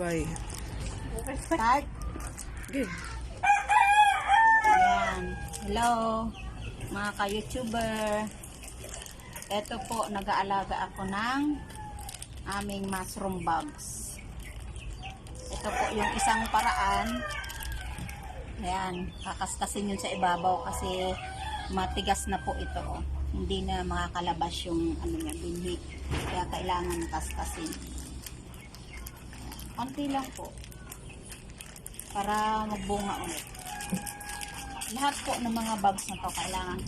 Bye. Start. Game. Ayan. Hello, mga ka-YouTuber. Ito po, nag-aalaga ako ng aming mushroom bugs. Ito po yung isang paraan. Ayan, kakaskasin yun sa ibabaw kasi matigas na po ito. Oh. Hindi na makakalabas yung ano niya, binhi. Kaya kailangan kaskasin. Konti lang po. Para magbunga ulit. Lahat po ng mga bugs na to kailangan.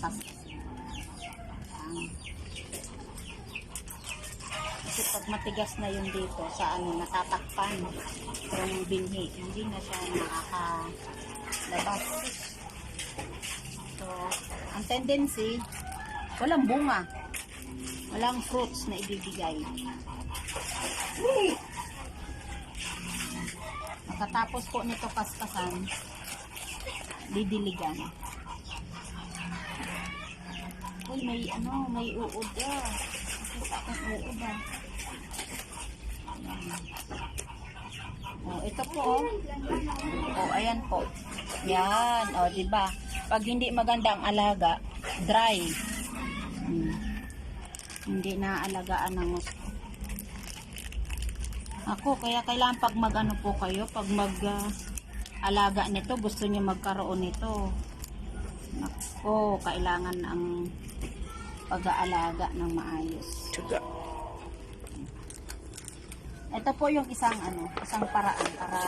Ayan. Kasi pag matigas na yun dito sa ano, natatakpan yung binhi, hindi na siya nakakalabas. So, ang tendency, walang bunga. Walang fruits na ibibigay. Pagkatapos po nito kaskasan, didiligan. Uy, may ano, may uod ah. Nakita uod ah. Oh, ito po oh. Oh, ayan po. Yan, oh, 'di ba? Pag hindi maganda ang alaga, dry. Hmm. Hindi na alagaan ng gusto. Ako, kaya kailangan pag mag-ano po kayo, pag mag ah, alaga nito, gusto niyo magkaroon nito. Nako, kailangan ang pag-aalaga ng maayos. Ito po yung isang ano, isang paraan para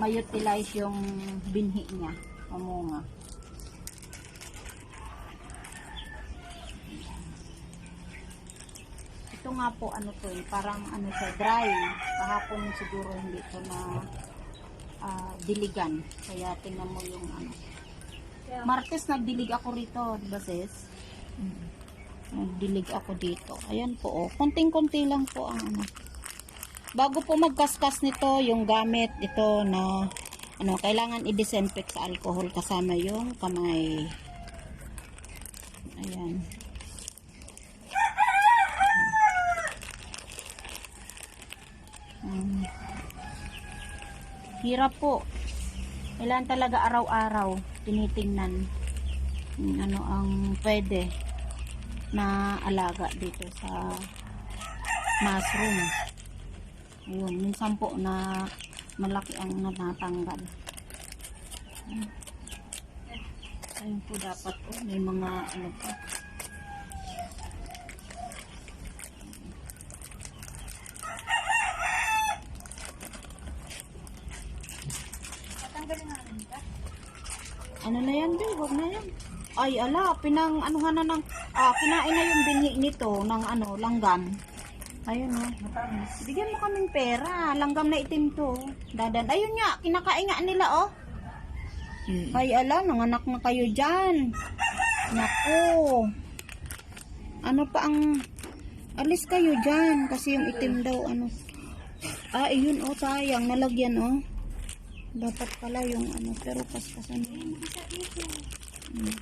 ma-utilize yung binhi niya, mamunga. Ito nga po ano to eh, parang ano siya, dry. Kahapon siguro hindi ito na ah, diligan. Kaya tingnan mo yung ano. Martes nagdilig ako rito, di ba sis? Nagdilig ako dito. Ayan po oh, konting-konti lang po ang ano. Bago po magkaskas nito, yung gamit ito na ano, kailangan i-disinfect sa alcohol kasama yung kamay. Ayan. Mm. Hirap po. Kailangan talaga araw-araw tinitingnan kung ano ang pwede na alaga dito sa mushroom. Ayun, minsan po na malaki ang natatanggal. Ayun po dapat po, may mga ano pa. Ano na yan, Bi? Huwag na yan. Ay, ala, pinang, anuhan na ng, ah, kinain na yung binhi nito ng ano, langgam. Ayun o. Bigyan mo kaming pera. Langgam na itim to. oh. Dadan. Ayun nga, kinakain nga nila oh. Ay, ala, nanganak na kayo dyan. Naku. Ano pa ang, alis kayo dyan. Kasi yung itim daw, ano. Ah, ayun oh, sayang. Nalagyan oh. Dapat pala yung ano, pero paspasan mo. Hmm.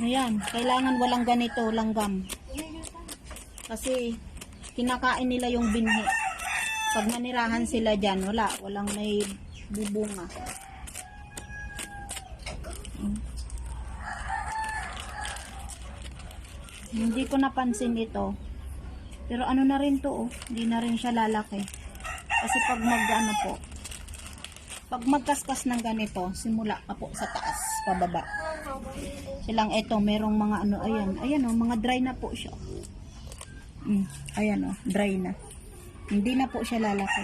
Ayan, kailangan walang ganito, langgam. Kasi kinakain nila yung binhi. Pag nanirahan sila dyan, wala. Walang may bubunga. Hmm. Hindi ko napansin ito. Pero ano na rin to, oh. Hindi na rin siya lalaki. Kasi pag mag po, pag magkaskas ng ganito, simula ka po sa taas, pababa. Silang ito, merong mga ano, ayan, ayan oh, mga dry na po siya. Mm, ayan oh, dry na. Hindi na po siya lalaki.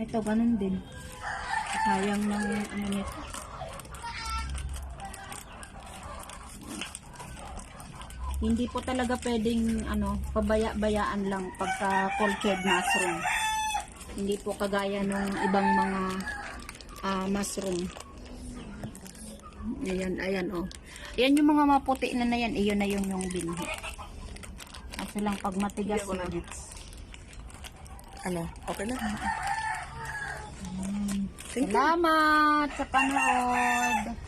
Ito, ganun din. Sayang ng ano nito. Hindi po talaga pwedeng ano, pabaya-bayaan lang pagka cultured mushroom. Hindi po kagaya nung ibang mga ah, mushroom. Ayan, ayan oh. Ayan yung mga maputi na na yan, iyon na yung yung binhi. Kasi lang pag matigas Bigyan ko ng na. hits. Ano? Okay na? You. Salamat sa panood.